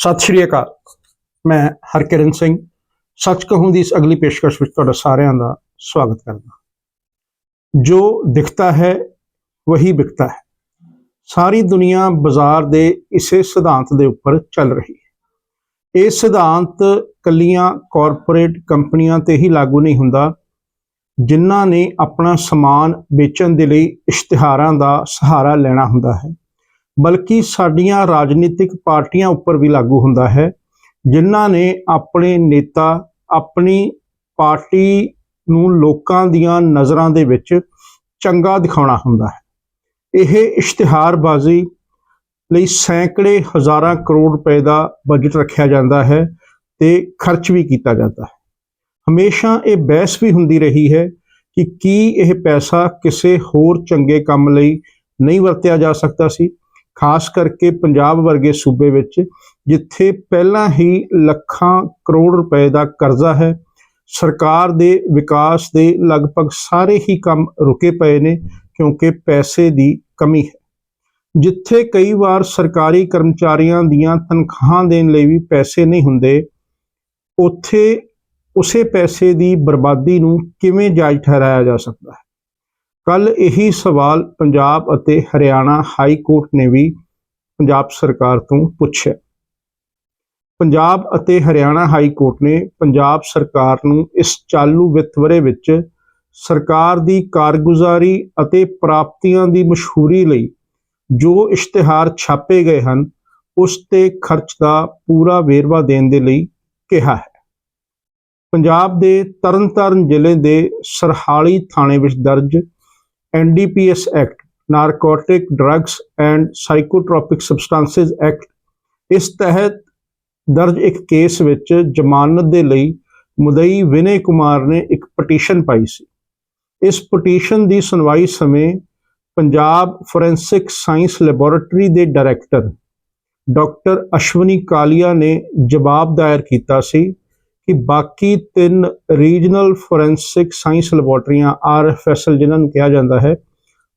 ਸਤਿ ਸ਼੍ਰੀ ਅਕਾਲ। ਮੈਂ ਹਰਕਿਰਨ ਸਿੰਘ। ਸੱਚ ਕਹੂੰ ਦੀ ਇਸ ਅਗਲੀ ਪੇਸ਼ਕਸ਼ ਵਿੱਚ ਤੁਹਾਡਾ ਸਾਰਿਆਂ ਦਾ ਸਵਾਗਤ ਕਰਦਾ ਜੋ ਦਿਖਤਾ ਹੈ, ਵਹੀ ਵਿਕਤਾ ਹੈ। ਸਾਰੀ ਦੁਨੀਆ ਬਾਜ਼ਾਰ ਦੇ ਇਸੇ ਸਿਧਾਂਤ ਦੇ ਉੱਪਰ ਚੱਲ ਰਹੀ ਹੈ। ਇਹ ਸਿਧਾਂਤ ਕੱਲੀਆਂ ਕਾਰਪੋਰੇਟ ਕੰਪਨੀਆਂ ਤੇ ਹੀ ਲਾਗੂ ਨਹੀਂ ਹੁੰਦਾ, ਜਿਨ੍ਹਾਂ ਨੇ ਆਪਣਾ ਸਮਾਨ ਵੇਚਣ ਦੇ ਲਈ ਇਸ਼ਤਿਹਾਰਾਂ ਦਾ ਸਹਾਰਾ ਲੈਣਾ ਹੁੰਦਾ ਹੈ। ਬਲਕਿ ਸਾਡੀਆਂ ਰਾਜਨੀਤਿਕ ਪਾਰਟੀਆਂ ਉੱਪਰ ਵੀ ਲਾਗੂ ਹੁੰਦਾ ਹੈ, ਜਿਨ੍ਹਾਂ ਨੇ ਆਪਣੇ ਨੇਤਾ, ਆਪਣੀ ਪਾਰਟੀ ਨੂੰ ਲੋਕਾਂ ਦੀਆਂ ਨਜ਼ਰਾਂ ਦੇ ਵਿੱਚ ਚੰਗਾ ਦਿਖਾਉਣਾ ਹੁੰਦਾ ਹੈ। ਇਹ ਇਸ਼ਤਿਹਾਰਬਾਜ਼ੀ ਲਈ ਸੈਂਕੜੇ ਹਜ਼ਾਰਾਂ ਕਰੋੜ ਰੁਪਏ ਦਾ ਬਜਟ ਰੱਖਿਆ ਜਾਂਦਾ ਹੈ ਤੇ ਖਰਚ ਵੀ ਕੀਤਾ ਜਾਂਦਾ ਹੈ। ਹਮੇਸ਼ਾ ਇਹ ਬਹਿਸ ਵੀ ਹੁੰਦੀ ਰਹੀ ਹੈ ਕਿ ਕੀ ਇਹ ਪੈਸਾ ਕਿਸੇ ਹੋਰ ਚੰਗੇ ਕੰਮ ਲਈ ਨਹੀਂ ਵਰਤਿਆ ਜਾ ਸਕਦਾ ਸੀ। ਖਾਸ ਕਰਕੇ ਪੰਜਾਬ ਵਰਗੇ ਸੂਬੇ ਵਿੱਚ, ਜਿੱਥੇ ਪਹਿਲਾਂ ਹੀ ਲੱਖਾਂ ਕਰੋੜ ਰੁਪਏ ਦਾ ਕਰਜ਼ਾ ਹੈ, ਸਰਕਾਰ ਦੇ ਵਿਕਾਸ ਦੇ ਲਗਭਗ ਸਾਰੇ ਹੀ ਕੰਮ ਰੁਕੇ ਪਏ ਨੇ, ਕਿਉਂਕਿ ਪੈਸੇ ਦੀ ਕਮੀ ਹੈ। ਜਿੱਥੇ ਕਈ ਵਾਰ ਸਰਕਾਰੀ ਕਰਮਚਾਰੀਆਂ ਦੀਆਂ ਤਨਖਾਹਾਂ ਦੇਣ ਲਈ ਵੀ ਪੈਸੇ ਨਹੀਂ ਹੁੰਦੇ, ਉੱਥੇ ਉਸੇ ਪੈਸੇ ਦੀ ਬਰਬਾਦੀ ਨੂੰ ਕਿਵੇਂ ਜਾਇਜ਼ ਠਹਿਰਾਇਆ ਜਾ ਸਕਦਾ ਹੈ? ਕੱਲ ਇਹੀ ਸਵਾਲ ਪੰਜਾਬ ਅਤੇ ਹਰਿਆਣਾ ਹਾਈ ਕੋਰਟ ਨੇ ਵੀ ਪੰਜਾਬ ਸਰਕਾਰ ਤੋਂ ਪੁੱਛਿਆ। ਪੰਜਾਬ ਅਤੇ ਹਰਿਆਣਾ ਹਾਈ ਕੋਰਟ ਨੇ ਪੰਜਾਬ ਸਰਕਾਰ ਨੂੰ ਇਸ ਚਾਲੂ ਵਿੱਤ ਵਰੇ ਵਿੱਚ ਸਰਕਾਰ ਦੀ ਕਾਰਗੁਜ਼ਾਰੀ ਅਤੇ ਪ੍ਰਾਪਤੀਆਂ ਦੀ ਮਸ਼ਹੂਰੀ ਲਈ ਜੋ ਇਸ਼ਤਿਹਾਰ ਛਾਪੇ ਗਏ ਹਨ, ਉਸ ਤੇ ਖਰਚ ਦਾ ਪੂਰਾ ਵੇਰਵਾ ਦੇਣ ਦੇ ਲਈ ਕਿਹਾ ਹੈ। ਪੰਜਾਬ ਦੇ ਤਰਨਤਾਰਨ ਜ਼ਿਲ੍ਹੇ ਦੇ ਸਰਹਾਲੀ ਥਾਣੇ ਵਿੱਚ ਦਰਜ NDPS act narcotic drugs and psychotropic substances act ਇਸ ਤਹਿਤ ਦਰਜ ਇੱਕ ਕੇਸ ਵਿੱਚ ਜ਼ਮਾਨਤ ਦੇ ਲਈ ਮੁਦਈ ਵਿਨੇ ਕੁਮਾਰ ਨੇ ਇੱਕ ਪਟੀਸ਼ਨ ਪਾਈ ਸੀ। ਇਸ ਪਟੀਸ਼ਨ ਦੀ ਸੁਣਵਾਈ ਸਮੇਂ ਪੰਜਾਬ ਫੋਰੈਂਸਿਕ ਸਾਇੰਸ ਲੈਬੋਰੇਟਰੀ ਦੇ ਡਾਇਰੈਕਟਰ ਡਾਕਟਰ ਅਸ਼ਵਨੀ ਕਾਲੀਆ ਨੇ ਜਵਾਬ ਦਾਇਰ ਕੀਤਾ ਸੀ ਕਿ ਬਾਕੀ ਤਿੰਨ ਰੀਜਨਲ ਫੋਰੈਂਸਿਕ ਸਾਇੰਸ ਲੈਬੋਰਟਰੀਆਂ ਆਰਐਫਐਸਐਲ ਜਿਨ੍ਹਾਂ ਨੂੰ ਕਿਹਾ ਜਾਂਦਾ ਹੈ,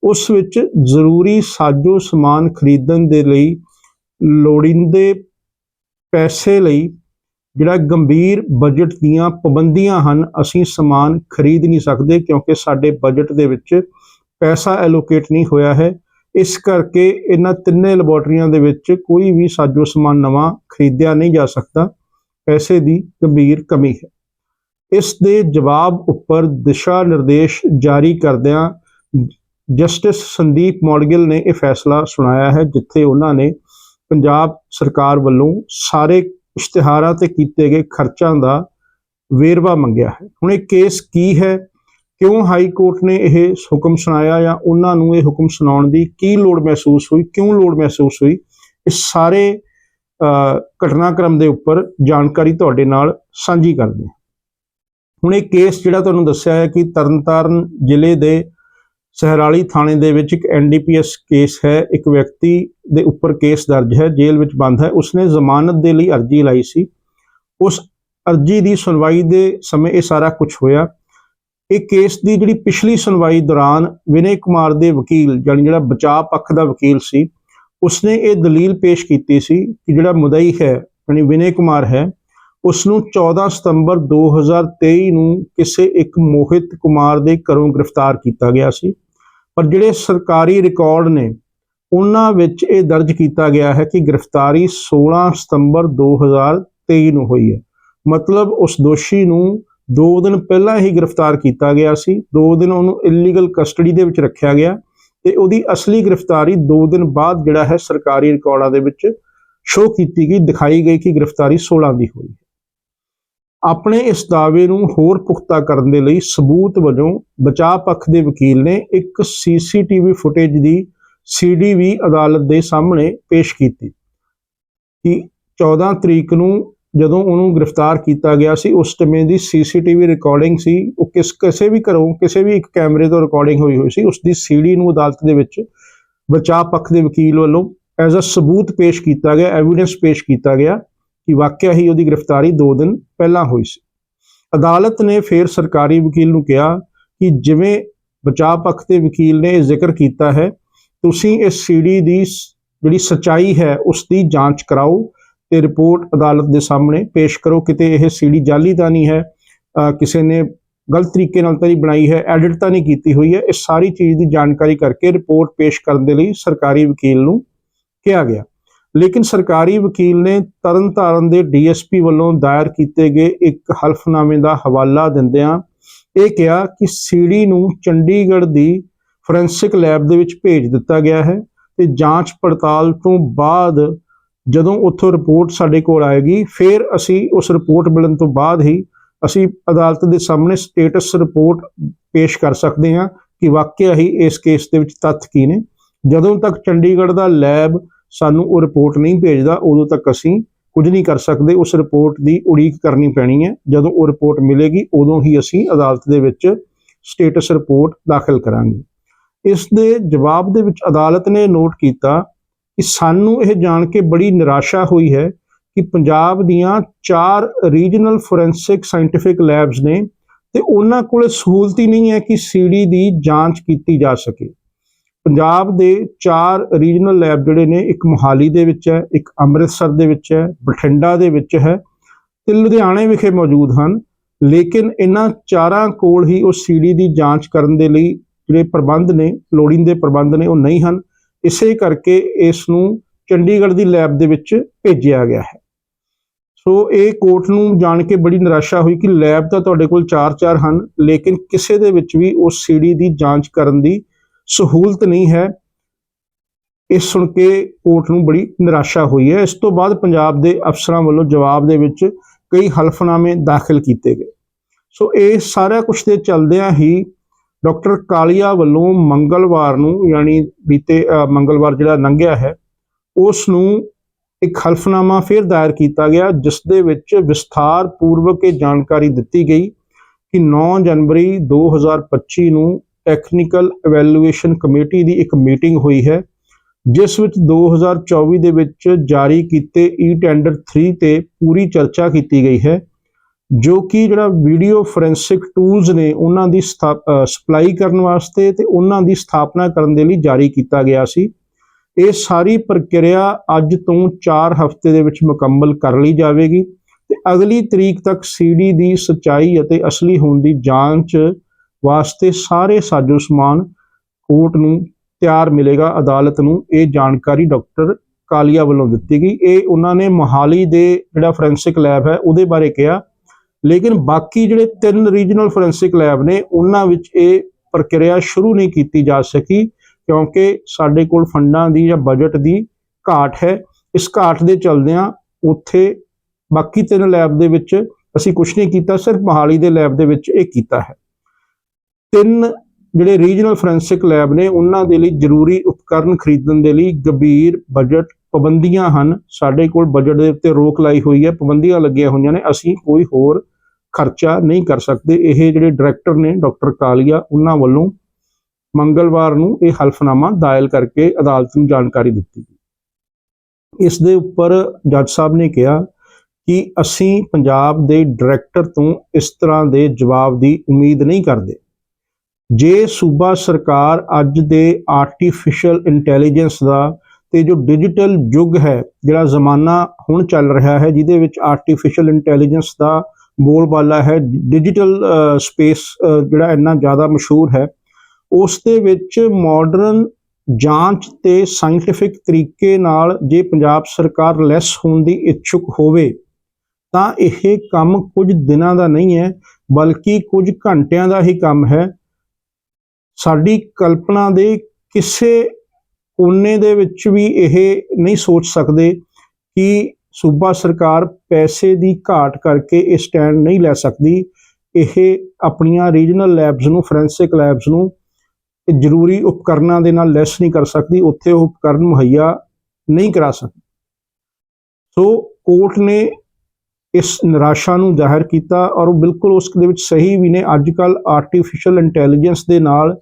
ਉਸ ਵਿੱਚ ਜ਼ਰੂਰੀ ਸਾਜੋ ਸਮਾਨ ਖਰੀਦਣ ਦੇ ਲਈ ਲੋੜੀਂਦੇ ਪੈਸੇ ਲਈ ਜਿਹੜਾ ਗੰਭੀਰ ਬਜਟ ਦੀਆਂ ਪਾਬੰਦੀਆਂ ਹਨ, ਅਸੀਂ ਸਮਾਨ ਖਰੀਦ ਨਹੀਂ ਸਕਦੇ ਕਿਉਂਕਿ ਸਾਡੇ ਬਜਟ ਦੇ ਵਿੱਚ ਪੈਸਾ ਐਲੋਕੇਟ ਨਹੀਂ ਹੋਇਆ ਹੈ। ਇਸ ਕਰਕੇ ਇਹਨਾਂ ਤਿੰਨੇ ਲੈਬੋਰਟਰੀਆਂ ਦੇ ਵਿੱਚ ਕੋਈ ਵੀ ਸਾਜੋ ਸਮਾਨ ਨਵਾਂ ਖਰੀਦਿਆ ਨਹੀਂ ਜਾ ਸਕਦਾ। ਪੈਸੇ ਦੀ ਗੰਭੀਰ ਕਮੀ ਹੈ। ਇਸ ਦੇ ਜਵਾਬ ਉੱਪਰ ਦਿਸ਼ਾ ਨਿਰਦੇਸ਼ ਜਾਰੀ ਕਰਦਿਆਂ ਜਸਟਿਸ ਸੰਦੀਪ ਮੌਡਗਿਲ ਨੇ ਇਹ ਫੈਸਲਾ ਸੁਣਾਇਆ ਹੈ, ਜਿੱਥੇ ਉਹਨਾਂ ਨੇ ਪੰਜਾਬ ਸਰਕਾਰ ਵੱਲੋਂ ਸਾਰੇ ਇਸ਼ਤਿਹਾਰਾਂ ਤੇ ਕੀਤੇ ਗਏ ਖਰਚਾਂ ਦਾ ਵੇਰਵਾ ਮੰਗਿਆ ਹੈ। ਹੁਣ ਇਹ ਕੇਸ ਕੀ ਹੈ? ਕਿਉਂ ਹਾਈ ਕੋਰਟ ਨੇ ਇਹ ਹੁਕਮ ਸੁਣਾਇਆ ਜਾਂ ਉਹਨਾਂ ਨੂੰ ਇਹ ਹੁਕਮ ਸੁਣਾਉਣ ਦੀ ਕੀ ਲੋੜ ਮਹਿਸੂਸ ਹੋਈ? ਕਿਉਂ ਲੋੜ ਮਹਿਸੂਸ ਹੋਈ? ਇਸ ਸਾਰੇ ਘਟਨਾਕ੍ਰਮ ਦੇ ਉੱਪਰ ਜਾਣਕਾਰੀ ਤੁਹਾਡੇ ਨਾਲ ਸਾਂਝੀ ਕਰਦੇ ਹਾਂ। ਹੁਣ ਇਹ ਕੇਸ ਜਿਹੜਾ ਤੁਹਾਨੂੰ ਦੱਸਿਆ ਹੈ ਕਿ ਤਰਨਤਾਰਨ ਜ਼ਿਲ੍ਹੇ ਦੇ ਸਹਿਰਾਲੀ ਥਾਣੇ ਦੇ ਵਿੱਚ ਇੱਕ ਐਨਡੀਪੀਐਸ ਕੇਸ ਹੈ। ਇੱਕ ਵਿਅਕਤੀ ਦੇ ਉੱਪਰ ਕੇਸ ਦਰਜ ਹੈ, ਜੇਲ੍ਹ ਵਿੱਚ ਬੰਦ ਹੈ। ਉਸਨੇ ਜ਼ਮਾਨਤ ਦੇ ਲਈ ਅਰਜ਼ੀ ਲਾਈ ਸੀ। ਉਸ ਅਰਜ਼ੀ ਦੀ ਸੁਣਵਾਈ ਦੇ ਸਮੇਂ ਇਹ ਸਾਰਾ ਕੁਝ ਹੋਇਆ। ਇਹ ਕੇਸ ਦੀ ਜਿਹੜੀ ਪਿਛਲੀ ਸੁਣਵਾਈ ਦੌਰਾਨ ਵਿਨੇ ਕੁਮਾਰ ਦੇ ਵਕੀਲ, ਜਾਣੀ ਜਿਹੜਾ ਬਚਾਅ ਪੱਖ ਦਾ ਵਕੀਲ ਸੀ ਉਸਨੇ ਇਹ ਦਲੀਲ ਪੇਸ਼ ਕੀਤੀ ਸੀ ਕਿ ਜਿਹੜਾ ਮੁਦਈ ਹੈ, ਯਾਨੀ ਵਿਨੇ ਕੁਮਾਰ ਹੈ ਉਸ ਨੂੰ 14 ਸਤੰਬਰ 2023 ਨੂੰ ਕਿਸੇ ਇੱਕ ਮੋਹਿਤ ਕੁਮਾਰ ਦੇ ਘਰੋਂ ਗ੍ਰਿਫਤਾਰ ਕੀਤਾ ਗਿਆ ਸੀ। ਪਰ ਜਿਹੜੇ ਸਰਕਾਰੀ ਰਿਕਾਰਡ ਨੇ, ਉਹਨਾਂ ਵਿੱਚ ਇਹ ਦਰਜ ਕੀਤਾ ਗਿਆ ਹੈ ਕਿ ਗ੍ਰਿਫਤਾਰੀ 16 ਸਤੰਬਰ 2023 ਨੂੰ ਹੋਈ ਹੈ। ਮਤਲਬ ਉਸ ਦੋਸ਼ੀ ਨੂੰ 2 ਦਿਨ ਪਹਿਲਾਂ ਹੀ ਗ੍ਰਿਫਤਾਰ ਕੀਤਾ ਗਿਆ ਸੀ 2 ਦਿਨ ਉਹਨੂੰ ਇਲੀਗਲ ਕਸਟਡੀ ਦੇ ਵਿੱਚ ਰੱਖਿਆ ਗਿਆ। ਤੇ ਉਹਦੀ ਅਸਲੀ ਗ੍ਰਿਫਤਾਰੀ 2 ਦਿਨ ਬਾਅਦ ਜਿਹੜਾ ਹੈ ਸਰਕਾਰੀ ਰਿਕਾਰਡਾਂ ਦੇ ਵਿੱਚ ਸ਼ੋਅ ਕੀਤੀ ਗਈ, ਦਿਖਾਈ ਗਈ ਕਿ ਗ੍ਰਿਫਤਾਰੀ 16 ਦੀ ਹੋਈ ਆਪਣੇ ਇਸ ਦਾਅਵੇ ਨੂੰ ਹੋਰ ਪੁਖਤਾ ਕਰਨ ਦੇ ਲਈ ਸਬੂਤ ਵਜੋਂ ਬਚਾਅ ਪੱਖ ਦੇ ਵਕੀਲ ਨੇ ਇੱਕ ਸੀਸੀਟੀਵੀ ਫੁਟੇਜ ਦੀ ਸੀਡੀ ਵੀ ਅਦਾਲਤ ਦੇ ਸਾਹਮਣੇ ਪੇਸ਼ ਕੀਤੀ ਕਿ 14 ਤਰੀਕ ਨੂੰ ਜਦੋਂ ਉਹਨੂੰ ਗ੍ਰਿਫਤਾਰ ਕੀਤਾ ਗਿਆ ਸੀ, ਉਸ ਸਮੇਂ ਦੀ ਸੀਸੀਟੀਵੀ ਰਿਕਾਰਡਿੰਗ ਸੀ। ਉਹ ਕਿਸ, ਕਿਸੇ ਵੀ ਘਰੋਂ, ਕਿਸੇ ਵੀ ਇੱਕ ਕੈਮਰੇ ਤੋਂ ਰਿਕਾਰਡਿੰਗ ਹੋਈ ਹੋਈ ਸੀ। ਉਸ ਦੀ ਸੀਡੀ ਨੂੰ ਅਦਾਲਤ ਦੇ ਵਿੱਚ ਬਚਾਅ ਪੱਖ ਦੇ ਵਕੀਲ ਵੱਲੋਂ ਐਜ਼ ਅ ਸਬੂਤ ਪੇਸ਼ ਕੀਤਾ ਗਿਆ ਐਵੀਡੈਂਸ ਪੇਸ਼ ਕੀਤਾ ਗਿਆ ਕਿ ਵਾਕਿਆ ਹੀ ਉਹਦੀ ਗ੍ਰਿਫਤਾਰੀ 2 ਦਿਨ ਪਹਿਲਾਂ ਹੋਈ ਸੀ। ਅਦਾਲਤ ਨੇ ਫਿਰ ਸਰਕਾਰੀ ਵਕੀਲ ਨੂੰ ਕਿਹਾ ਕਿ ਜਿਵੇਂ ਬਚਾਅ ਪੱਖ ਦੇ ਵਕੀਲ ਨੇ ਇਹ ਜ਼ਿਕਰ ਕੀਤਾ ਹੈ, ਤੁਸੀਂ ਇਸ ਸੀਡੀ ਦੀ ਜਿਹੜੀ ਸਚਾਈ ਹੈ, ਉਸ ਦੀ ਜਾਂਚ ਕਰਾਓ। ਤੇ ਰਿਪੋਰਟ ਅਦਾਲਤ ਦੇ ਸਾਹਮਣੇ ਪੇਸ਼ ਕਰੋ। ਕਿਤੇ ਇਹ ਸੀਡੀ ਜਾਲੀ ਤਾਂ ਨਹੀਂ ਹੈ ਕਿਸੇ ਨੇ ਗਲਤ ਤਰੀਕੇ ਨਾਲ ਤਾਂ ਨਹੀਂ ਬਣਾਈ ਹੈ, ਐਡਿਟ ਤਾਂ ਨਹੀਂ ਕੀਤੀ ਹੋਈ ਹੈ। ਇਸ ਸਾਰੀ ਚੀਜ਼ ਦੀ ਜਾਣਕਾਰੀ ਕਰਕੇ ਰਿਪੋਰਟ ਪੇਸ਼ ਕਰਨ ਦੇ ਲਈ ਸਰਕਾਰੀ ਵਕੀਲ ਨੂੰ ਕਿਹਾ ਗਿਆ। ਲੇਕਿਨ ਸਰਕਾਰੀ ਵਕੀਲ ਨੇ ਤਰਨਤਾਰਨ ਦੇ ਡੀਐਸਪੀ ਵੱਲੋਂ ਦਾਇਰ ਕੀਤੇ ਗਏ ਇੱਕ ਹਲਫਨਾਮੇ ਦਾ ਹਵਾਲਾ ਦਿੰਦਿਆਂ ਇਹ ਕਿਹਾ ਕਿ ਸੀਡੀ ਨੂੰ ਚੰਡੀਗੜ੍ਹ ਦੀ ਫੋਰੈਂਸਿਕ ਲੈਬ ਦੇ ਵਿੱਚ ਭੇਜ ਦਿੱਤਾ ਗਿਆ ਹੈ ਤੇ ਜਾਂਚ ਪੜਤਾਲ ਤੋਂ ਬਾਅਦ ਜਦੋਂ ਉੱਥੋਂ ਰਿਪੋਰਟ ਸਾਡੇ ਕੋਲ ਆਏਗੀ, ਫਿਰ ਅਸੀਂ ਉਸ ਰਿਪੋਰਟ ਮਿਲਣ ਤੋਂ ਬਾਅਦ ਹੀ ਅਸੀਂ ਅਦਾਲਤ ਦੇ ਸਾਹਮਣੇ ਸਟੇਟਸ ਰਿਪੋਰਟ ਪੇਸ਼ ਕਰ ਸਕਦੇ ਹਾਂ ਕਿ ਵਾਕਿਆ ਹੀ ਇਸ ਕੇਸ ਦੇ ਵਿੱਚ ਤੱਥ ਕੀ ਨੇ। ਜਦੋਂ ਤੱਕ ਚੰਡੀਗੜ੍ਹ ਦਾ ਲੈਬ ਸਾਨੂੰ ਉਹ ਰਿਪੋਰਟ ਨਹੀਂ ਭੇਜਦਾ, ਉਦੋਂ ਤੱਕ ਅਸੀਂ ਕੁਝ ਨਹੀਂ ਕਰ ਸਕਦੇ। ਉਸ ਰਿਪੋਰਟ ਦੀ ਉਡੀਕ ਕਰਨੀ ਪੈਣੀ ਹੈ। ਜਦੋਂ ਉਹ ਰਿਪੋਰਟ ਮਿਲੇਗੀ, ਉਦੋਂ ਹੀ ਅਸੀਂ ਅਦਾਲਤ ਦੇ ਵਿੱਚ ਸਟੇਟਸ ਰਿਪੋਰਟ ਦਾਖਲ ਕਰਾਂਗੇ। ਇਸ ਦੇ ਜਵਾਬ ਦੇ ਵਿੱਚ ਅਦਾਲਤ ਨੇ ਨੋਟ ਕੀਤਾ ਕਿ ਸਾਨੂੰ ਇਹ ਜਾਣ ਕੇ ਬੜੀ ਨਿਰਾਸ਼ਾ ਹੋਈ ਹੈ ਕਿ ਪੰਜਾਬ ਦੀਆਂ ਚਾਰ ਰੀਜਨਲ ਫੋਰੈਂਸਿਕ ਸਾਇੰਟੀਫਿਕ ਲੈਬਸ ਨੇ ਤੇ ਉਹਨਾਂ ਕੋਲੇ ਸਹੂਲਤ ਹੀ ਨਹੀਂ ਹੈ ਕਿ ਸੀਡੀ ਦੀ ਜਾਂਚ ਕੀਤੀ ਜਾ ਸਕੇ। ਪੰਜਾਬ ਦੇ ਚਾਰ ਰੀਜਨਲ ਲੈਬ ਜਿਹੜੇ ਨੇ, ਇੱਕ ਮੁਹਾਲੀ ਦੇ ਵਿੱਚ ਹੈ, ਇੱਕ ਅੰਮ੍ਰਿਤਸਰ ਦੇ ਵਿੱਚ ਹੈ, ਬਠਿੰਡਾ ਦੇ ਵਿੱਚ ਹੈ ਤੇ ਲੁਧਿਆਣੇ ਵਿਖੇ ਮੌਜੂਦ ਹਨ। ਲੇਕਿਨ ਇਹਨਾਂ ਚਾਰਾਂ ਕੋਲ ਹੀ ਉਹ ਸੀਡੀ ਦੀ ਜਾਂਚ ਕਰਨ ਦੇ ਲਈ ਜਿਹੜੇ ਪ੍ਰਬੰਧ ਨੇ, ਲੋੜੀਂਦੇ ਪ੍ਰਬੰਧ ਨੇ ਉਹ ਨਹੀਂ ਹਨ। ਇਸੇ ਕਰਕੇ ਇਸ ਨੂੰ ਚੰਡੀਗੜ੍ਹ ਦੀ ਲੈਬ ਦੇ ਵਿੱਚ ਭੇਜਿਆ ਗਿਆ ਹੈ। ਸੋ ਇਹ ਕੋਰਟ ਨੂੰ ਜਾਣ ਕੇ ਬੜੀ ਨਿਰਾਸ਼ਾ ਹੋਈ ਕਿ ਲੈਬ ਤਾਂ ਤੁਹਾਡੇ ਕੋਲ 4-4 ਹਨ, ਲੇਕਿਨ ਕਿਸੇ ਦੇ ਵਿੱਚ ਵੀ ਉਸ ਸੀਡੀ ਦੀ ਜਾਂਚ ਕਰਨ ਦੀ ਸਹੂਲਤ ਨਹੀਂ ਹੈ। ਇਹ ਸੁਣ ਕੇ ਕੋਰਟ ਨੂੰ ਬੜੀ ਨਿਰਾਸ਼ਾ ਹੋਈ ਹੈ। ਇਸ ਤੋਂ ਬਾਅਦ ਪੰਜਾਬ ਦੇ ਅਫਸਰਾਂ ਵੱਲੋਂ ਜਵਾਬ ਦੇ ਵਿੱਚ ਕਈ ਹਲਫਨਾਮੇ ਦਾਖਲ ਕੀਤੇ ਗਏ। ਸੋ ਇਹ ਸਾਰਾ ਕੁਝ ਦੇ ਚੱਲਦਿਆਂ ਹੀ ਡਾਕਟਰ ਕਾਲੀਆ ਵੱਲੋਂ ਮੰਗਲਵਾਰ ਨੂੰ ਯਾਨੀ ਬੀਤੇ ਮੰਗਲਵਾਰ ਜਿਹੜਾ ਲੰਘਿਆ ਹੈ, ਉਸ ਨੂੰ ਇੱਕ ਹਲਫਨਾਮਾ ਫਿਰ ਦਾਇਰ ਕੀਤਾ ਗਿਆ, ਜਿਸ ਦੇ ਵਿੱਚ ਵਿਸਥਾਰ ਪੂਰਵਕ ਇਹ ਜਾਣਕਾਰੀ ਦਿੱਤੀ ਗਈ ਕਿ 9 ਜਨਵਰੀ 2025 ਨੂੰ ਟੈਕਨੀਕਲ ਇਵੈਲੂਏਸ਼ਨ ਕਮੇਟੀ ਦੀ ਇੱਕ ਮੀਟਿੰਗ ਹੋਈ ਹੈ, ਜਿਸ ਵਿੱਚ 2024 ਦੇ ਵਿੱਚ ਜਾਰੀ ਕੀਤੇ ਈ ਟੈਂਡਰ 3 ਤੇ ਪੂਰੀ ਚਰਚਾ ਕੀਤੀ ਗਈ ਹੈ। ਜੋ ਕਿ ਜਿਹੜਾ ਵੀਡੀਓ ਫੋਰੈਂਸਿਕ ਟੂਲਸ ਨੇ ਉਹਨਾਂ ਦੀ ਸਪਲਾਈ ਕਰਨ ਵਾਸਤੇ ਤੇ ਉਹਨਾਂ ਦੀ ਸਥਾਪਨਾ ਕਰਨ ਦੇ ਲਈ ਜਾਰੀ ਕੀਤਾ ਗਿਆ ਸੀ। ਇਹ ਸਾਰੀ ਪ੍ਰਕਿਰਿਆ ਅੱਜ ਤੋਂ 4 ਹਫ਼ਤੇ ਦੇ ਵਿੱਚ ਮੁਕੰਮਲ ਕਰ ਲਈ ਜਾਵੇਗੀ ਤੇ ਅਗਲੀ ਤਰੀਕ ਤੱਕ ਸੀਡੀ ਦੀ ਸਚਾਈ ਅਤੇ ਅਸਲੀ ਹੋਣ ਦੀ ਜਾਂਚ ਵਾਸਤੇ ਸਾਰੇ ਸਾਜੋ ਸਮਾਨ ਕੋਰਟ ਨੂੰ ਤਿਆਰ ਮਿਲੇਗਾ। ਅਦਾਲਤ ਨੂੰ ਇਹ ਜਾਣਕਾਰੀ ਡਾਕਟਰ ਕਾਲੀਆ ਵੱਲੋਂ ਦਿੱਤੀ ਗਈ। ਇਹ ਉਹਨਾਂ ਨੇ ਮੋਹਾਲੀ ਦੇ ਜਿਹੜਾ ਫੋਰੈਂਸਿਕ ਲੈਬ ਹੈ ਉਹਦੇ ਬਾਰੇ ਕਿਹਾ ਲੇਕਿਨ ਬਾਕੀ ਜਿਹੜੇ ਤਿੰਨ ਰੀਜਨਲ ਫੋਰੈਂਸਿਕ ਲੈਬ ਨੇ, ਉਹਨਾਂ ਵਿੱਚ ਇਹ ਪ੍ਰਕਿਰਿਆ ਸ਼ੁਰੂ ਨਹੀਂ ਕੀਤੀ ਜਾ ਸਕੀ, ਕਿਉਂਕਿ ਸਾਡੇ ਕੋਲ ਫੰਡਾਂ ਦੀ ਜਾਂ ਬਜਟ ਦੀ ਘਾਟ ਹੈ। ਇਸ ਘਾਟ ਦੇ ਚਲਦਿਆਂ ਉੱਥੇ ਬਾਕੀ ਤਿੰਨ ਲੈਬ ਦੇ ਵਿੱਚ ਅਸੀਂ ਕੁਝ ਨਹੀਂ ਕੀਤਾ, ਸਿਰਫ ਮੋਹਾਲੀ ਦੇ ਲੈਬ ਦੇ ਵਿੱਚ ਇਹ ਕੀਤਾ ਹੈ। ਤਿੰਨ ਜਿਹੜੇ ਰੀਜਨਲ ਫੋਰੈਂਸਿਕ ਲੈਬ ਨੇ, ਉਹਨਾਂ ਦੇ ਲਈ ਜ਼ਰੂਰੀ ਉਪਕਰਨ ਖਰੀਦਣ ਦੇ ਲਈ ਗੰਭੀਰ ਬਜਟ ਪਾਬੰਦੀਆਂ ਹਨ। ਸਾਡੇ ਕੋਲ ਬਜਟ ਦੇ ਉੱਤੇ ਰੋਕ ਲਾਈ ਹੋਈ ਹੈ, ਪਾਬੰਦੀਆਂ ਲੱਗੀਆਂ ਹੋਈਆਂ ਨੇ, ਅਸੀਂ ਕੋਈ ਹੋਰ ਖਰਚਾ ਨਹੀਂ ਕਰ ਸਕਦੇ। ਇਹ ਜਿਹੜੇ ਡਾਇਰੈਕਟਰ ਨੇ ਡਾਕਟਰ ਕਾਲੀਆ, ਉਹਨਾਂ ਵੱਲੋਂ ਮੰਗਲਵਾਰ ਨੂੰ ਇਹ ਹਲਫਨਾਮਾ ਦਾਇਲ ਕਰਕੇ ਅਦਾਲਤ ਨੂੰ ਜਾਣਕਾਰੀ ਦਿੱਤੀ ਗਈ। ਇਸ ਦੇ ਉੱਪਰ ਜੱਜ ਸਾਹਿਬ ਨੇ ਕਿਹਾ ਕਿ ਅਸੀਂ ਪੰਜਾਬ ਦੇ ਡਾਇਰੈਕਟਰ ਤੋਂ ਇਸ ਤਰ੍ਹਾਂ ਦੇ ਜਵਾਬ ਦੀ ਉਮੀਦ ਨਹੀਂ ਕਰਦੇ। ਜੇ ਸੂਬਾ ਸਰਕਾਰ ਅੱਜ ਦੇ ਆਰਟੀਫੀਸ਼ੀਅਲ ਇੰਟੈਲੀਜੈਂਸ ਦਾ ਤੇ ਜੋ ਡਿਜੀਟਲ ਯੁੱਗ ਹੈ, ਜਿਹੜਾ ਜ਼ਮਾਨਾ ਹੁਣ ਚੱਲ ਰਿਹਾ ਹੈ, ਜਿਹਦੇ ਵਿੱਚ ਆਰਟੀਫੀਸ਼ੀਅਲ ਇੰਟੈਲੀਜੈਂਸ ਦਾ ਬੋਲਬਾਲਾ ਹੈ। ਡਿਜੀਟਲ ਸਪੇਸ ਜਿਹੜਾ ਇੰਨਾ ਜ਼ਿਆਦਾ ਮਸ਼ਹੂਰ ਹੈ ਉਸ ਦੇ ਵਿੱਚ ਮਾਡਰਨ ਜਾਂਚ ਤੇ ਸਾਇੰਟੀਫਿਕ ਤਰੀਕੇ ਨਾਲ ਜੇ ਪੰਜਾਬ ਸਰਕਾਰ ਲੈਸ ਹੋਣ ਦੀ ਇੱਛੁਕ ਹੋਵੇ, ਤਾਂ ਇਹ ਕੰਮ ਕੁਝ ਦਿਨਾਂ ਦਾ ਨਹੀਂ ਹੈ, ਬਲਕਿ ਕੁਝ ਘੰਟਿਆਂ ਦਾ ਹੀ ਕੰਮ ਹੈ। ਸਾਡੀ ਕਲਪਨਾ ਦੇ ਕਿਸੇ ਕੋਨੇ ਦੇ ਵਿੱਚ ਵੀ ਇਹ ਨਹੀਂ ਸੋਚ ਸਕਦੇ ਕਿ ਸੂਬਾ ਸਰਕਾਰ ਪੈਸੇ ਦੀ ਘਾਟ ਕਰਕੇ ਇਹ ਸਟੈਂਡ ਨਹੀਂ ਲੈ ਸਕਦੀ। ਇਹ ਆਪਣੀਆਂ ਰੀਜਨਲ ਲੈਬਸ ਨੂੰ, ਫੋਰੈਂਸਿਕ ਲੈਬਸ ਨੂੰ ਇਹ ਜ਼ਰੂਰੀ ਉਪਕਰਨਾਂ ਦੇ ਨਾਲ ਲੈਸ ਨਹੀਂ ਕਰ ਸਕਦੀ। ਉੱਥੇ ਉਹ ਉਪਕਰਨ ਮੁਹੱਈਆ ਨਹੀਂ ਕਰਾ ਸਕਦੀ। ਸੋ ਕੋਰਟ ਨੇ ਇਸ ਨਿਰਾਸ਼ਾ ਨੂੰ ਜ਼ਾਹਿਰ ਕੀਤਾ ਔਰ ਉਹ ਬਿਲਕੁਲ ਉਸ ਦੇ ਵਿੱਚ ਸਹੀ ਵੀ ਨੇ। ਅੱਜ ਕੱਲ ਆਰਟੀਫੀਸ਼ੀਅਲ ਇੰਟੈਲੀਜੈਂਸ ਦੇ ਨਾਲ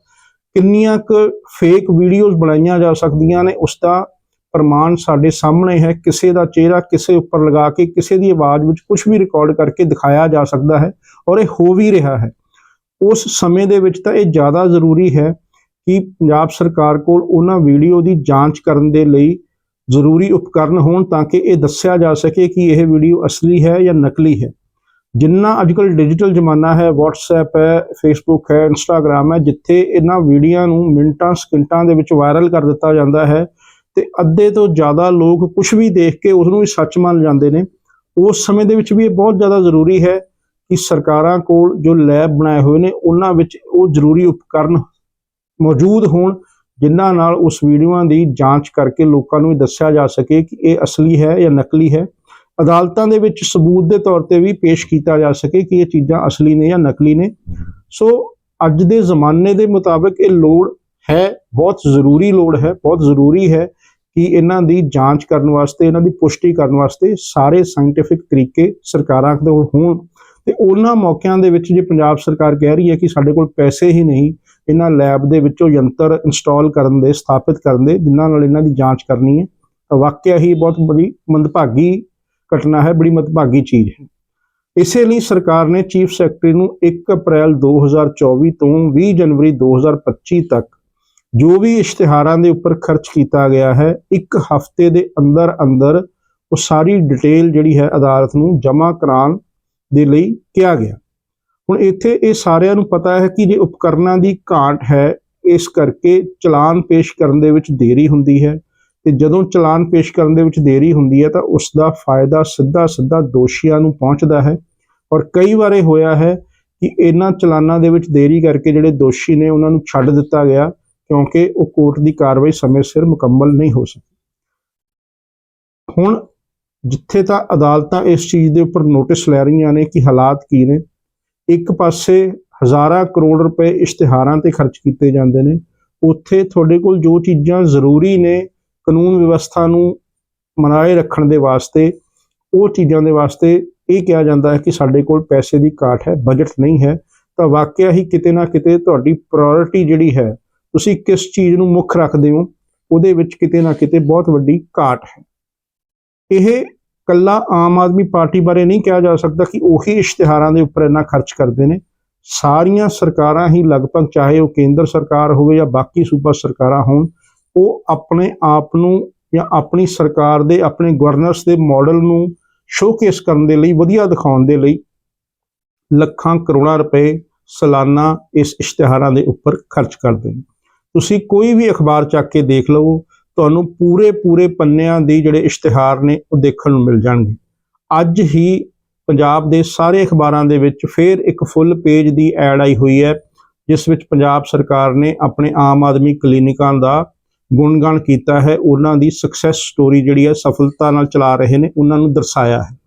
ਕਿੰਨੀਆਂ ਕੁ ਫੇਕ ਵੀਡੀਓਜ਼ ਬਣਾਈਆਂ ਜਾ ਸਕਦੀਆਂ ਨੇ। ਉਸ ਦਾ ਪ੍ਰਮਾਣ ਸਾਡੇ ਸਾਹਮਣੇ ਹੈ। ਕਿਸੇ ਦਾ ਚਿਹਰਾ ਕਿਸੇ ਉੱਪਰ ਲਗਾ ਕੇ, ਕਿਸੇ ਦੀ ਆਵਾਜ਼ ਵਿੱਚ ਕੁਝ ਵੀ ਰਿਕਾਰਡ ਕਰਕੇ ਦਿਖਾਇਆ ਜਾ ਸਕਦਾ ਹੈ ਔਰ ਇਹ ਹੋ ਵੀ ਰਿਹਾ ਹੈ। ਉਸ ਸਮੇਂ ਦੇ ਵਿੱਚ ਤਾਂ ਇਹ ਜ਼ਿਆਦਾ ਜ਼ਰੂਰੀ ਹੈ ਕਿ ਪੰਜਾਬ ਸਰਕਾਰ ਕੋਲ ਉਹਨਾਂ ਵੀਡੀਓ ਦੀ ਜਾਂਚ ਕਰਨ ਦੇ ਲਈ ਜ਼ਰੂਰੀ ਉਪਕਰਨ ਹੋਣ ਤਾਂ ਕਿ ਇਹ ਦੱਸਿਆ ਜਾ ਸਕੇ ਕਿ ਇਹ ਵੀਡੀਓ ਅਸਲੀ ਹੈ ਜਾਂ ਨਕਲੀ ਹੈ। ਜਿੰਨਾ ਅੱਜਕੱਲ ਡਿਜੀਟਲ ਜ਼ਮਾਨਾ ਹੈ, WhatsApp ਹੈ, Facebook ਹੈ, Instagram ਹੈ, ਜਿੱਥੇ ਇਹਨਾਂ ਵੀਡੀਓ ਨੂੰ ਮਿੰਟਾਂ, ਸਕਿੰਟਾਂ ਦੇ ਵਿੱਚ ਵਾਇਰਲ ਕਰ ਦਿੱਤਾ ਜਾਂਦਾ ਹੈ ਤੇ ਅੱਧੇ ਤੋਂ ਜ਼ਿਆਦਾ ਲੋਕ ਕੁਝ ਵੀ ਦੇਖ ਕੇ ਉਸ ਨੂੰ ਵੀ ਸੱਚ ਮੰਨ ਜਾਂਦੇ ਨੇ। ਉਸ ਸਮੇਂ ਦੇ ਵਿੱਚ ਵੀ ਇਹ ਬਹੁਤ ਜ਼ਿਆਦਾ ਜ਼ਰੂਰੀ ਹੈ ਕਿ ਸਰਕਾਰਾਂ ਕੋਲ ਜੋ ਲੈਬ ਬਣਾਏ ਹੋਏ ਨੇ, ਉਹਨਾਂ ਵਿੱਚ ਉਹ ਜ਼ਰੂਰੀ ਉਪਕਰਨ ਮੌਜੂਦ ਹੋਣ, ਜਿਨ੍ਹਾਂ ਨਾਲ ਉਸ ਵੀਡੀਓਆਂ ਦੀ ਜਾਂਚ ਕਰਕੇ ਲੋਕਾਂ ਨੂੰ ਇਹ ਦੱਸਿਆ ਜਾ ਸਕੇ ਕਿ ਇਹ ਅਸਲੀ ਹੈ ਜਾਂ ਨਕਲੀ ਹੈ। ਅਦਾਲਤਾਂ ਦੇ ਵਿੱਚ ਸਬੂਤ ਦੇ ਤੌਰ ਤੇ ਵੀ ਪੇਸ਼ ਕੀਤਾ ਜਾ ਸਕੇ ਕਿ ਇਹ ਚੀਜ਼ਾਂ ਅਸਲੀ ਨੇ ਜਾਂ ਨਕਲੀ ਨੇ। ਸੋ ਅੱਜ ਦੇ ਜ਼ਮਾਨੇ ਦੇ ਮੁਤਾਬਕ ਇਹ ਲੋੜ ਹੈ, ਬਹੁਤ ਜ਼ਰੂਰੀ ਲੋੜ ਹੈ, ਬਹੁਤ ਜ਼ਰੂਰੀ ਹੈ ਕਿ ਇਹਨਾਂ ਦੀ ਜਾਂਚ ਕਰਨ ਵਾਸਤੇ, ਇਹਨਾਂ ਦੀ ਪੁਸ਼ਟੀ ਕਰਨ ਵਾਸਤੇ ਸਾਰੇ ਸਾਇੰਟੀਫਿਕ ਤਰੀਕੇ ਸਰਕਾਰਾਂ ਕੋਲ ਹੋਣ। ਤੇ ਉਹਨਾਂ ਮੌਕਿਆਂ ਦੇ ਵਿੱਚ ਜੇ ਪੰਜਾਬ ਸਰਕਾਰ ਕਹਿ ਰਹੀ ਹੈ ਕਿ ਸਾਡੇ ਕੋਲ ਪੈਸੇ ਹੀ ਨਹੀਂ, ਇਹਨਾਂ ਲੈਬ ਦੇ ਵਿੱਚੋਂ ਯੰਤਰ ਇੰਸਟਾਲ ਕਰਨ ਦੇ, ਸਥਾਪਿਤ ਕਰਨ ਦੇ, ਜਿਨ੍ਹਾਂ ਨਾਲ ਇਹਨਾਂ ਦੀ ਜਾਂਚ ਕਰਨੀ ਹੈ, ਤਾਂ ਵਾਕਿਆ ਹੀ ਬਹੁਤ ਬੜੀ ਮੰਦਭਾਗੀ ਘਟਨਾ ਹੈ, ਬੜੀ ਮੰਦਭਾਗੀ ਚੀਜ਼ ਹੈ। ਇਸੇ ਲਈ ਸਰਕਾਰ ਨੇ ਚੀਫ ਸੈਕਟਰੀ ਨੂੰ 1 ਅਪ੍ਰੈਲ 2024 ਤੋਂ 20 ਜਨਵਰੀ 2025 ਤੱਕ ਜੋ ਵੀ ਇਸ਼ਤਿਹਾਰਾਂ ਦੇ ਉੱਪਰ ਖਰਚ ਕੀਤਾ ਗਿਆ ਹੈ, ਇੱਕ ਹਫ਼ਤੇ ਦੇ ਅੰਦਰ ਅੰਦਰ ਉਹ ਸਾਰੀ ਡਿਟੇਲ ਜਿਹੜੀ ਹੈ ਅਦਾਲਤ ਨੂੰ ਜਮ੍ਹਾਂ ਕਰਾਉਣ ਦੇ ਲਈ ਕਿਹਾ ਗਿਆ। ਹੁਣ ਇੱਥੇ ਇਹ ਸਾਰਿਆਂ ਨੂੰ ਪਤਾ ਹੈ ਕਿ ਜੇ ਉਪਕਰਨਾਂ ਦੀ ਘਾਟ ਹੈ, ਇਸ ਕਰਕੇ ਚਲਾਨ ਪੇਸ਼ ਕਰਨ ਦੇ ਵਿੱਚ ਦੇਰੀ ਹੁੰਦੀ ਹੈ ਤੇ ਜਦੋਂ ਚਲਾਨ ਪੇਸ਼ ਕਰਨ ਦੇ ਵਿੱਚ ਦੇਰੀ ਹੁੰਦੀ ਹੈ ਤਾਂ ਉਸ ਦਾ ਫਾਇਦਾ ਸਿੱਧਾ ਸਿੱਧਾ ਦੋਸ਼ੀਆਂ ਨੂੰ ਪਹੁੰਚਦਾ ਹੈ ਔਰ ਕਈ ਵਾਰੇ ਹੋਇਆ ਹੈ ਕਿ ਇਹਨਾਂ ਚਲਾਨਾਂ ਦੇ ਵਿੱਚ ਦੇਰੀ ਕਰਕੇ ਜਿਹੜੇ ਦੋਸ਼ੀ ਨੇ ਉਹਨਾਂ ਨੂੰ ਛੱਡ ਦਿੱਤਾ ਗਿਆ ਕਿਉਂਕਿ ਉਹ ਕੋਰਟ ਦੀ ਕਾਰਵਾਈ ਸਮੇਂ ਸਿਰ ਮੁਕੰਮਲ ਨਹੀਂ ਹੋ ਸਕੀ। ਹੁਣ ਜਿੱਥੇ ਤਾਂ ਅਦਾਲਤਾਂ ਇਸ ਚੀਜ਼ ਦੇ ਉੱਪਰ ਨੋਟਿਸ ਲੈ ਰਹੀਆਂ ਨੇ ਕਿ ਹਾਲਾਤ ਕੀ ਨੇ, ਇੱਕ ਪਾਸੇ ਹਜ਼ਾਰਾਂ ਕਰੋੜ ਰੁਪਏ ਇਸ਼ਤਿਹਾਰਾਂ ਤੇ ਖਰਚ ਕੀਤੇ ਜਾਂਦੇ ਨੇ, ਉੱਥੇ ਤੁਹਾਡੇ ਕੋਲ ਜੋ ਚੀਜ਼ਾਂ ਜ਼ਰੂਰੀ ਨੇ ਕਾਨੂੰਨ ਵਿਵਸਥਾ ਨੂੰ ਮਨਾਏ ਰੱਖਣ ਦੇ ਵਾਸਤੇ, ਉਹ ਚੀਜ਼ਾਂ ਦੇ ਵਾਸਤੇ ਇਹ ਕਿਹਾ ਜਾਂਦਾ ਹੈ ਕਿ ਸਾਡੇ ਕੋਲ ਪੈਸੇ ਦੀ ਘਾਟ ਹੈ ਬਜਟ ਨਹੀਂ ਹੈ, ਤਾਂ ਵਾਕਿਆ ਹੀ ਕਿਤੇ ਨਾ ਕਿਤੇ ਤੁਹਾਡੀ ਪ੍ਰਾਇੋਰਟੀ ਜਿਹੜੀ ਹੈ ਤੁਸੀਂ ਕਿਸ ਚੀਜ਼ ਨੂੰ ਮੁੱਖ ਰੱਖਦੇ ਹੋ, ਉਹਦੇ ਵਿੱਚ ਕਿਤੇ ਨਾ ਕਿਤੇ ਬਹੁਤ ਵੱਡੀ ਘਾਟ ਹੈ। ਇਹ ਕੱਲਾ ਆਮ ਆਦਮੀ ਪਾਰਟੀ ਬਾਰੇ ਨਹੀਂ ਕਿਹਾ ਜਾ ਸਕਦਾ ਕਿ ਉਹੀ ਇਸ਼ਤਿਹਾਰਾਂ ਦੇ ਉੱਪਰ ਇੰਨਾ ਖਰਚ ਕਰਦੇ ਨੇ। ਸਾਰੀਆਂ ਸਰਕਾਰਾਂ ਹੀ ਲਗਭਗ ਚਾਹੇ ਉਹ ਕੇਂਦਰ ਸਰਕਾਰ ਹੋਵੇ ਜਾਂ ਬਾਕੀ ਸੂਬਾ ਸਰਕਾਰਾਂ ਹੋਣ, ਉਹ ਆਪਣੇ ਆਪ ਨੂੰ ਜਾਂ ਆਪਣੀ ਸਰਕਾਰ ਦੇ, ਆਪਣੇ ਗਵਰਨਰਸ ਦੇ ਮਾਡਲ ਨੂੰ ਸ਼ੋਕੇਸ ਕਰਨ ਦੇ ਲਈ, ਵਧੀਆ ਦਿਖਾਉਣ ਦੇ ਲਈ ਲੱਖਾਂ ਕਰੋੜਾਂ ਰੁਪਏ ਸਾਲਾਨਾ ਇਸ ਇਸ਼ਤਿਹਾਰਾਂ ਦੇ ਉੱਪਰ ਖਰਚ ਕਰਦੇ ਨੇ। ਤੁਸੀਂ ਕੋਈ ਵੀ ਅਖਬਾਰ ਚੱਕ ਕੇ ਦੇਖ ਲਵੋ, ਤੁਹਾਨੂੰ ਪੂਰੇ ਪੂਰੇ ਪੰਨਿਆਂ ਦੀ ਜਿਹੜੇ ਇਸ਼ਤਿਹਾਰ ਨੇ ਉਹ ਦੇਖਣ ਨੂੰ ਮਿਲ ਜਾਣਗੇ। ਅੱਜ ਹੀ ਪੰਜਾਬ ਦੇ ਸਾਰੇ ਅਖਬਾਰਾਂ ਦੇ ਵਿੱਚ ਫਿਰ ਇੱਕ ਫੁੱਲ ਪੇਜ ਦੀ ਐਡ ਆਈ ਹੋਈ ਹੈ, ਜਿਸ ਵਿੱਚ ਪੰਜਾਬ ਸਰਕਾਰ ਨੇ ਆਪਣੇ ਆਮ ਆਦਮੀ ਕਲੀਨਿਕਾਂ ਦਾ ਗੁਣਗਾਨ ਕੀਤਾ ਹੈ। ਉਹਨਾਂ ਦੀ ਸਕਸੈਸ ਸਟੋਰੀ ਜਿਹੜੀ ਹੈ ਸਫਲਤਾ ਨਾਲ ਚਲਾ ਰਹੇ ਨੇ, ਉਹਨਾਂ ਨੂੰ ਦਰਸਾਇਆ ਹੈ।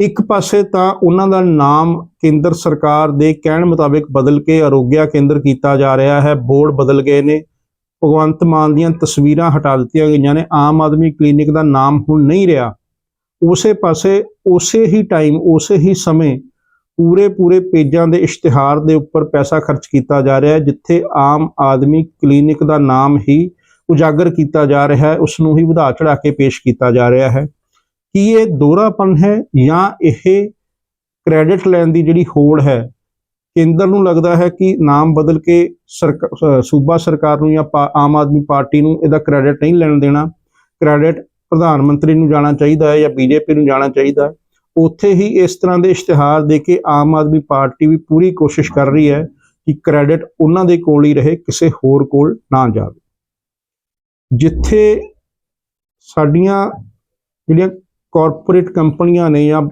ਇੱਕ ਪਾਸੇ ਤਾਂ ਉਹਨਾਂ ਦਾ ਨਾਮ ਕੇਂਦਰ ਸਰਕਾਰ ਦੇ ਕਹਿਣ ਮੁਤਾਬਿਕ ਬਦਲ ਕੇ ਅਰੋਗਿਆ ਕੇਂਦਰ ਕੀਤਾ ਜਾ ਰਿਹਾ ਹੈ, ਬੋਰਡ ਬਦਲ ਗਏ ਨੇ। ਭਗਵੰਤ ਮਾਨ ਦੀਆਂ ਤਸਵੀਰਾਂ ਹਟਾ ਦਿੱਤੀਆਂ ਗਈਆਂ ਨੇ। ਆਮ ਆਦਮੀ ਕਲੀਨਿਕ ਦਾ ਨਾਮ ਹੁਣ ਨਹੀਂ ਰਿਹਾ। ਉਸੇ ਪਾਸੇ, ਉਸੇ ਹੀ ਟਾਈਮ ਉਸੇ ਹੀ ਸਮੇਂ ਪੂਰੇ ਪੂਰੇ ਪੇਜਾਂ ਦੇ ਇਸ਼ਤਿਹਾਰ ਦੇ ਉੱਪਰ ਪੈਸਾ ਖਰਚ ਕੀਤਾ ਜਾ ਰਿਹਾ ਹੈ, ਜਿੱਥੇ ਆਮ ਆਦਮੀ ਕਲੀਨਿਕ ਦਾ ਨਾਮ ਹੀ ਉਜਾਗਰ ਕੀਤਾ ਜਾ ਰਿਹਾ ਹੈ ਉਸ ਨੂੰ ਹੀ ਵਧਾ ਚੜਾ ਕੇ ਪੇਸ਼ ਕੀਤਾ ਜਾ ਰਿਹਾ ਹੈ। ਕੀ ਇਹ ਦੋਹਰਾਪਨ ਹੈ ਜਾਂ ਇਹ ਕ੍ਰੈਡਿਟ ਲੈਣ ਦੀ ਜਿਹੜੀ ਹੋੜ ਹੈ? ਕੇਂਦਰ ਨੂੰ ਲੱਗਦਾ ਹੈ ਕਿ ਨਾਮ ਬਦਲ ਕੇ ਸਰਕ- ਸੂਬਾ ਸਰਕਾਰ ਨੂੰ ਜਾਂ ਪਾ- ਆਮ ਆਦਮੀ ਪਾਰਟੀ ਨੂੰ ਇਹਦਾ ਕ੍ਰੈਡਿਟ ਨਹੀਂ ਲੈਣ ਦੇਣਾ। ਕ੍ਰੈਡਿਟ ਪ੍ਰਧਾਨ ਮੰਤਰੀ ਨੂੰ ਜਾਣਾ ਚਾਹੀਦਾ ਹੈ ਜਾਂ ਬੀਜੇਪੀ ਨੂੰ ਜਾਣਾ ਚਾਹੀਦਾ ਹੈ। ਉੱਥੇ ਹੀ ਇਸ ਤਰ੍ਹਾਂ ਦੇ ਇਸ਼ਤਿਹਾਰ ਦੇ ਕੇ ਆਮ ਆਦਮੀ ਪਾਰਟੀ ਵੀ ਪੂਰੀ ਕੋਸ਼ਿਸ਼ ਕਰ ਰਹੀ ਹੈ ਕਿ ਕ੍ਰੈਡਿਟ ਉਹਨਾਂ ਦੇ ਕੋਲ ਹੀ ਰਹੇ, ਕਿਸੇ ਹੋਰ ਕੋਲ ਨਾ ਜਾਵੇ। ਜਿੱਥੇ ਸਾਡੀਆਂ ਜਿਹੜੀਆਂ ਕਾਰਪੋਰੇਟ ਕੰਪਨੀਆਂ ਨੇ ਜਾਂ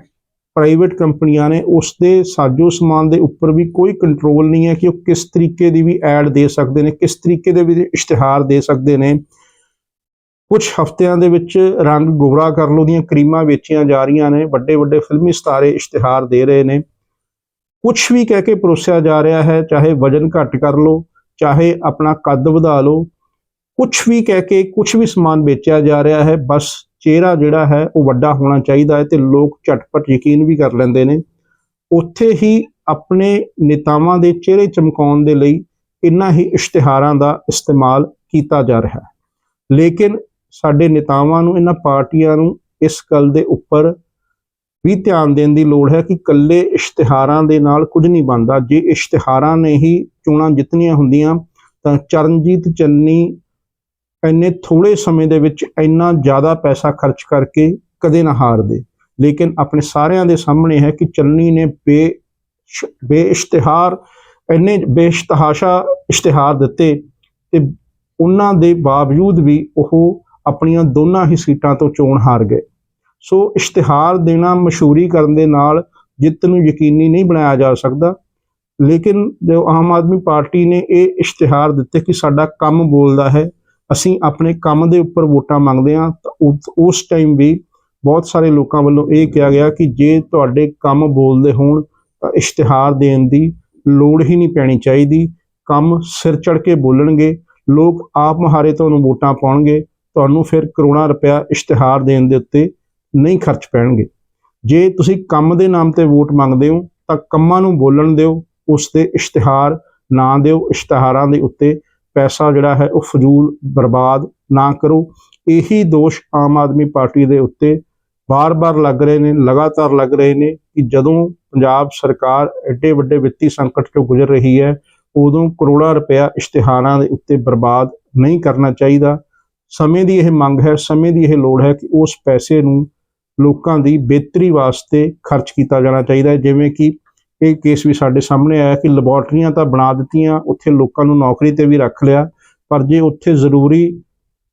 ਪ੍ਰਾਈਵੇਟ ਕੰਪਨੀਆਂ ਨੇ ਉਸ ਦੇ ਸਾਜੋ ਸਮਾਨ ਦੇ ਉੱਪਰ ਵੀ ਕੋਈ ਕੰਟਰੋਲ ਨਹੀਂ ਹੈ ਕਿ ਉਹ ਕਿਸ ਤਰੀਕੇ ਦੀ ਵੀ ਐਡ ਦੇ ਸਕਦੇ ਨੇ, ਕਿਸ ਤਰੀਕੇ ਦੇ ਵੀ ਇਸ਼ਤਿਹਾਰ ਦੇ ਸਕਦੇ ਨੇ। ਕੁਝ ਹਫ਼ਤਿਆਂ ਦੇ ਵਿੱਚ ਰੰਗ ਗੋਰਾ ਕਰ ਲੋ ਦੀਆਂ ਕਰੀਮਾਂ ਵੇਚੀਆਂ ਜਾ ਰਹੀਆਂ ਨੇ ਵੱਡੇ ਵੱਡੇ ਫਿਲਮੀ ਸਤਾਰੇ ਇਸ਼ਤਿਹਾਰ ਦੇ ਰਹੇ ਨੇ। ਕੁਝ ਵੀ ਕਹਿ ਕੇ ਪਰੋਸਿਆ ਜਾ ਰਿਹਾ ਹੈ, ਚਾਹੇ ਵਜਨ ਘੱਟ ਕਰ ਲੋ ਚਾਹੇ ਆਪਣਾ ਕੱਦ ਵਧਾ ਲੋ ਕੁਝ ਵੀ ਕਹਿ ਕੇ ਕੁਝ ਵੀ ਸਮਾਨ ਵੇਚਿਆ ਜਾ ਰਿਹਾ ਹੈ, ਬਸ ਚਿਹਰਾ ਜਿਹੜਾ ਹੈ ਉਹ ਵੱਡਾ ਹੋਣਾ ਚਾਹੀਦਾ ਹੈ ਤੇ ਲੋਕ ਝਟਪਟ ਯਕੀਨ ਵੀ ਕਰ ਲੈਂਦੇ ਨੇ। ਉੱਥੇ ਹੀ ਆਪਣੇ ਨੇਤਾਵਾਂ ਦੇ ਚਿਹਰੇ ਚਮਕਾਉਣ ਦੇ ਲਈ ਇਨ੍ਹਾਂ ਹੀ ਇਸ਼ਤਿਹਾਰਾਂ ਦਾ ਇਸਤੇਮਾਲ ਕੀਤਾ ਜਾ ਰਿਹਾ ਹੈ। ਲੇਕਿਨ ਸਾਡੇ ਨੇਤਾਵਾਂ ਨੂੰ, ਇਹਨਾਂ ਪਾਰਟੀਆਂ ਨੂੰ ਇਸ ਗੱਲ ਦੇ ਉੱਪਰ ਵੀ ਧਿਆਨ ਦੇਣ ਦੀ ਲੋੜ ਹੈ ਕਿ ਕੱਲੇ ਇਸ਼ਤਿਹਾਰਾਂ ਦੇ ਨਾਲ ਕੁਝ ਨਹੀਂ ਬਣਦਾ। ਜੇ ਇਸ਼ਤਿਹਾਰਾਂ ਨੇ ਹੀ ਚੋਣਾਂ ਜਿੱਤਣੀਆਂ ਹੁੰਦੀਆਂ ਤਾਂ ਚਰਨਜੀਤ ਚੰਨੀ ਇੰਨੇ ਥੋੜੇ ਸਮੇਂ ਦੇ ਵਿੱਚ ਇੰਨਾ ਜ਼ਿਆਦਾ ਪੈਸਾ ਖਰਚ ਕਰਕੇ ਕਦੇ ਨਾ ਹਾਰਦੇ। ਲੇਕਿਨ ਆਪਣੇ ਸਾਰਿਆਂ ਦੇ ਸਾਹਮਣੇ ਹੈ ਕਿ ਚੰਨੀ ਨੇ ਬੇ ਬੇਇਸ਼ਤਿਹਾਰ ਇੰਨੇ ਬੇਇਸ਼ਤਹਾਸ਼ਾ ਇਸ਼ਤਿਹਾਰ ਦਿੱਤੇ ਤੇ ਉਹਨਾਂ ਦੇ ਬਾਵਜੂਦ ਵੀ ਉਹ ਆਪਣੀਆਂ ਦੋਨਾਂ ਹੀ ਸੀਟਾਂ ਤੋਂ ਚੋਣ ਹਾਰ ਗਏ। ਸੋ ਇਸ਼ਤਿਹਾਰ ਦੇਣਾ ਮਸ਼ਹੂਰੀ ਕਰਨ ਦੇ ਨਾਲ ਜਿੱਤ ਨੂੰ ਯਕੀਨੀ ਨਹੀਂ ਬਣਾਇਆ ਜਾ ਸਕਦਾ। ਲੇਕਿਨ ਜੋ ਆਮ ਆਦਮੀ ਪਾਰਟੀ ਨੇ ਇਹ ਇਸ਼ਤਿਹਾਰ ਦਿੱਤੇ ਕਿ ਸਾਡਾ ਕੰਮ ਬੋਲਦਾ ਹੈ ਅਸੀਂ ਆਪਣੇ ਕੰਮ ਦੇ ਉੱਪਰ ਵੋਟਾਂ ਮੰਗਦੇ ਹਾਂ, ਤਾਂ ਉ- ਉਸ ਟਾਈਮ ਵੀ ਬਹੁਤ ਸਾਰੇ ਲੋਕਾਂ ਵੱਲੋਂ ਇਹ ਕਿਹਾ ਗਿਆ ਕਿ ਜੇ ਤੁਹਾਡੇ ਕੰਮ ਬੋਲਦੇ ਹੋਣ ਤਾਂ ਇਸ਼ਤਿਹਾਰ ਦੇਣ ਦੀ ਲੋੜ ਹੀ ਨਹੀਂ ਪੈਣੀ ਚਾਹੀਦੀ। ਕੰਮ ਸਿਰ ਚੜ ਕੇ ਬੋਲਣਗੇ, ਲੋਕ ਆਪ ਮੁਹਾਰੇ ਤੁਹਾਨੂੰ ਵੋਟਾਂ ਪਾਉਣਗੇ, ਤੁਹਾਨੂੰ ਫਿਰ ਕਰੋੜਾਂ ਰੁਪਇਆ ਇਸ਼ਤਿਹਾਰ ਦੇਣ ਦੇ ਉੱਤੇ ਨਹੀਂ ਖਰਚ ਪੈਣਗੇ। ਜੇ ਤੁਸੀਂ ਕੰਮ ਦੇ ਨਾਮ ਤੇ ਵੋਟ ਮੰਗਦੇ ਹੋ ਤਾਂ ਕੰਮਾਂ ਨੂੰ ਬੋਲਣ ਦਿਓ, ਉਸ ਦੇ ਇਸ਼ਤਿਹਾਰ ਨਾ ਦਿਓ, ਇਸ਼ਤਿਹਾਰਾਂ ਦੇ ਉੱਤੇ ਪੈਸਾ ਜਿਹੜਾ ਹੈ ਉਹ ਫਜ਼ੂਲ ਬਰਬਾਦ ਨਾ ਕਰੋ। ਇਹੀ ਦੋਸ਼ ਆਮ ਆਦਮੀ ਪਾਰਟੀ ਦੇ ਉੱਤੇ ਬਾਰ-ਬਾਰ ਲੱਗ ਰਹੇ ਨੇ, ਲਗਾਤਾਰ ਲੱਗ ਰਹੇ ਨੇ ਕਿ ਜਦੋਂ ਪੰਜਾਬ ਸਰਕਾਰ ਐਡੇ ਵੱਡੇ ਵਿੱਤੀ ਸੰਕਟ ਤੋਂ ਗੁਜ਼ਰ ਰਹੀ ਹੈ, ਉਦੋਂ ਕਰੋੜਾਂ ਰੁਪਇਆ ਇਸ਼ਤਿਹਾਰਾਂ ਦੇ ਉੱਤੇ ਬਰਬਾਦ ਨਹੀਂ ਕਰਨਾ ਚਾਹੀਦਾ। ਸਮੇਂ ਦੀ ਇਹ ਮੰਗ ਹੈ, ਸਮੇਂ ਦੀ ਇਹ ਲੋੜ ਹੈ ਕਿ ਉਸ ਪੈਸੇ ਨੂੰ ਲੋਕਾਂ ਦੀ ਬਿਹਤਰੀ ਵਾਸਤੇ ਖਰਚ ਕੀਤਾ ਜਾਣਾ ਚਾਹੀਦਾ ਹੈ। ਜਿਵੇਂ ਕਿ ਇਹ ਕੇਸ ਵੀ ਸਾਡੇ ਸਾਹਮਣੇ ਆਇਆ ਕਿ ਲੈਬੋਰਟਰੀਆਂ ਤਾਂ ਬਣਾ ਦਿੱਤੀਆਂ, ਉੱਥੇ ਲੋਕਾਂ ਨੂੰ ਨੌਕਰੀ ਤੇ ਵੀ ਰੱਖ ਲਿਆ, ਪਰ ਜੇ ਉੱਥੇ ਜ਼ਰੂਰੀ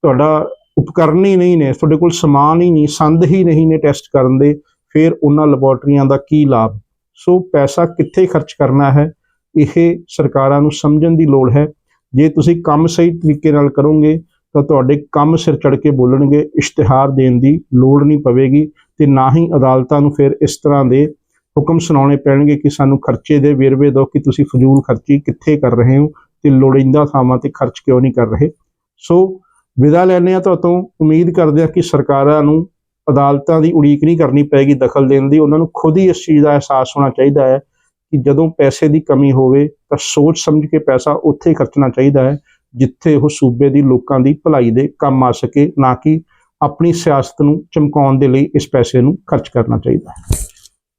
ਤੁਹਾਡਾ ਉਪਕਰਨ ਹੀ ਨਹੀਂ ਨੇ, ਤੁਹਾਡੇ ਕੋਲ ਸਮਾਨ ਹੀ ਨਹੀਂ, ਸੰਦ ਹੀ ਨਹੀਂ ਨੇ ਟੈਸਟ ਕਰਨ ਦੇ, ਫਿਰ ਉਹਨਾਂ ਲੈਬੋਰਟਰੀਆਂ ਦਾ ਕੀ ਲਾਭ? ਸੋ ਪੈਸਾ ਕਿੱਥੇ ਖਰਚ ਕਰਨਾ ਹੈ? ਇਹ ਸਰਕਾਰਾਂ ਨੂੰ ਸਮਝਣ ਦੀ ਲੋੜ ਹੈ। ਜੇ ਤੁਸੀਂ ਕੰਮ ਸਹੀ ਤਰੀਕੇ ਨਾਲ ਕਰੋਗੇ, ਤਾਂ ਤੁਹਾਡੇ ਕੰਮ ਸਿਰ ਚੜ ਕੇ ਬੋਲਣਗੇ, ਇਸ਼ਤਿਹਾਰ ਦੇਣ ਦੀ ਲੋੜ ਨਹੀਂ ਪਵੇਗੀ ਤੇ ਨਾ ਹੀ ਅਦਾਲਤਾਂ ਨੂੰ ਫਿਰ ਇਸ ਤਰ੍ਹਾਂ ਦੇ ਹੁਕਮ ਸੁਣਾਉਣੇ ਪੈਣਗੇ ਕਿ ਸਾਨੂੰ ਖਰਚੇ ਦੇ ਵੇਰਵੇ ਦਿਓ ਕਿ ਤੁਸੀਂ ਫਜ਼ੂਲ ਖਰਚੀ ਕਿੱਥੇ ਕਰ ਰਹੇ ਹੋ ਤੇ ਲੋੜੀਂਦਾ ਥਾਵਾਂ ਤੇ ਖਰਚ ਕਿਉਂ ਨਹੀਂ ਕਰ ਰਹੇ। ਸੋ ਵਿਦਾ ਲੈਣੇ ਆ ਤੁਹਾਤੋਂ ਉਮੀਦ ਕਰਦੇ ਆ ਕਿ ਸਰਕਾਰਾਂ ਨੂੰ ਅਦਾਲਤਾਂ ਦੀ ਉਡੀਕ ਨਹੀਂ ਕਰਨੀ ਪੈਗੀ ਦਖਲ ਦੇਣ ਦੀ। ਉਹਨਾਂ ਨੂੰ ਖੁਦ ਹੀ ਇਸ ਚੀਜ਼ ਦਾ ਅਹਿਸਾਸ ਹੋਣਾ ਚਾਹੀਦਾ ਹੈ ਕਿ ਜਦੋਂ ਪੈਸੇ ਦੀ ਕਮੀ ਹੋਵੇ ਤਾਂ ਸੋਚ ਸਮਝ ਕੇ ਪੈਸਾ ਉੱਥੇ ਖਰਚਣਾ ਚਾਹੀਦਾ ਹੈ ਜਿੱਥੇ ਉਹ ਸੂਬੇ ਦੀ ਲੋਕਾਂ ਦੀ ਭਲਾਈ ਦੇ ਕੰਮ ਆ ਸਕੇ, ਨਾ ਕਿ ਆਪਣੀ ਸਿਆਸਤ ਨੂੰ ਚਮਕਾਉਣ ਦੇ ਲਈ ਇਸ ਪੈਸੇ ਨੂੰ ਖਰਚ ਕਰਨਾ ਚਾਹੀਦਾ ਹੈ।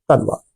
ਧੰਨਵਾਦ।